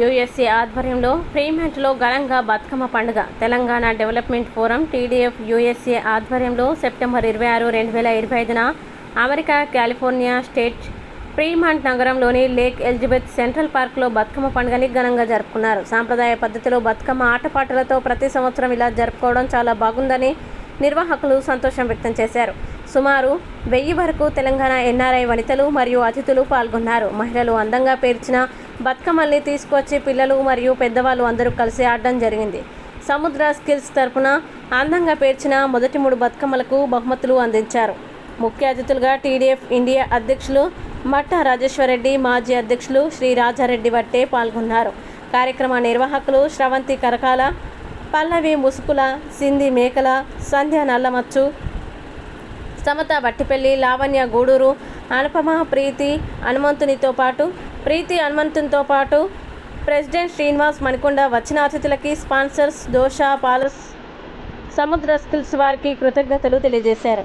USA ఆధ్వర్యంలో ఫ్రీమెంట్లో ఘనంగా బతుకమ్మ పండుగ. Telangana development forum TDF USA ఆధ్వర్యంలో సెప్టెంబర్ ఇరవై ఆరు రెండు వేల ఇరవై ఐదున అమెరికా కాలిఫోర్నియా స్టేట్ ఫ్రీమాంట్ నగరంలోని లేక్ ఎలిజబెత్ సెంట్రల్ పార్క్లో బతుకమ్మ పండుగని ఘనంగా జరుపుకున్నారు. సాంప్రదాయ పద్ధతిలో బతుకమ్మ ఆటపాటలతో ప్రతి సంవత్సరం ఇలా జరుపుకోవడం చాలా బాగుందని నిర్వాహకులు సంతోషం వ్యక్తం చేశారు. సుమారు వెయ్యి వరకు తెలంగాణ ఎన్ఆర్ఐ వనితలు మరియు అతిథులు పాల్గొన్నారు. మహిళలు అందంగా పేర్చిన బతుకమ్మల్ని తీసుకొచ్చి పిల్లలు మరియు పెద్దవాళ్ళు అందరూ కలిసి ఆడడం జరిగింది. సముద్ర స్కిల్స్ తరపున అందంగా పేర్చిన మొదటి మూడు బతుకమ్మలకు బహుమతులు అందించారు. ముఖ్య అతిథులుగా టీడీఎఫ్ ఇండియా అధ్యక్షులు మట్టా రాజేశ్వరరెడ్డి మాజీ అధ్యక్షులు శ్రీ రాజారెడ్డి వట్టే పాల్గొన్నారు. కార్యక్రమ నిర్వాహకులు శ్రవంతి కరకాల పల్లవి ముసుకుల సింధి మేకల సంధ్య నల్లమచ్చు సమత బట్టిపల్లి లావణ్య గూడూరు అనుపమ ప్రీతి హనుమంతునితో పాటు ప్రీతి హనుమంతునితో పాటు ప్రెసిడెంట్ శ్రీనివాస్ మణికొండ వచ్చిన అతిథులకి sponsors Dosa palace Samudra skills వారికి కృతజ్ఞతలు తెలియజేశారు.